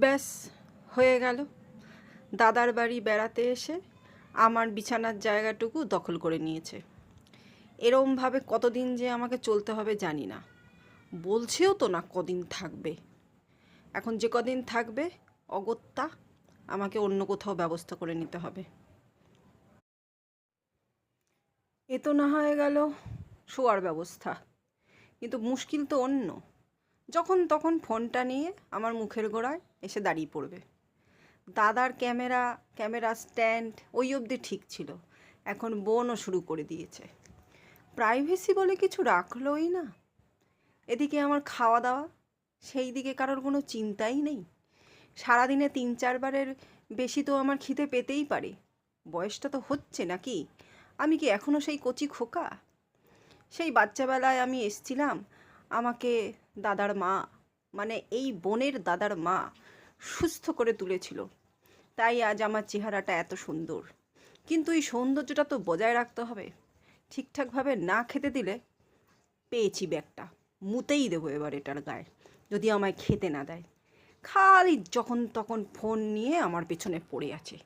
ব্যাস, হয়ে গেল। দাদার বাড়ি বেড়াতে এসে আমার বিছানার জায়গাটুকু দখল করে নিয়েছে। এরমভাবে কতদিন যে আমাকে চলতে হবে জানি না। বলছেও তো না কদিন থাকবে। এখন যে কদিন থাকবে, অগত্যা আমাকে অন্য কোথাও ব্যবস্থা করে নিতে হবে। এ তো না হয়ে গেল শোয়ার ব্যবস্থা। কিন্তু মুশকিল তো অন্য। যখন তখন ফোনটা নিয়ে আমার মুখের গোড়ায় এসে দাঁড়িয়ে পড়বে। দাদার ক্যামেরা ক্যামেরা স্ট্যান্ড ওই অবধি ঠিক ছিল। এখন বোনও শুরু করে দিয়েছে। প্রাইভেসি বলে কিছু রাখলোই না। এদিকে আমার খাওয়া দাওয়া সেই দিকে কারোর কোনো চিন্তাই নেই। সারাদিনে তিন চারবারের বেশি তো আমার খিদে পেতেই পারে। বয়সটা তো হচ্ছে নাকি? আমি কি এখনও সেই কচি খোকা? সেই বাচ্চাবেলায় আমি এসছিলাম, আমাকে দাদার মা মানে এই বোনের দাদার মা সুস্থ করে তুলেছিল। তাই আজ আমার চেহারাটা এত সুন্দর। কিন্তু এই সৌন্দর্যটা তো বজায় রাখতে হবে। ঠিকঠাকভাবে না খেতে দিলে পেয়েছি ব্যাগটা। মুতেই দেবো এবার এটার গায়ে, যদি আমায় খেতে না দেয়। খালি যখন তখন ফোন নিয়ে আমার পেছনে পড়ে আছে।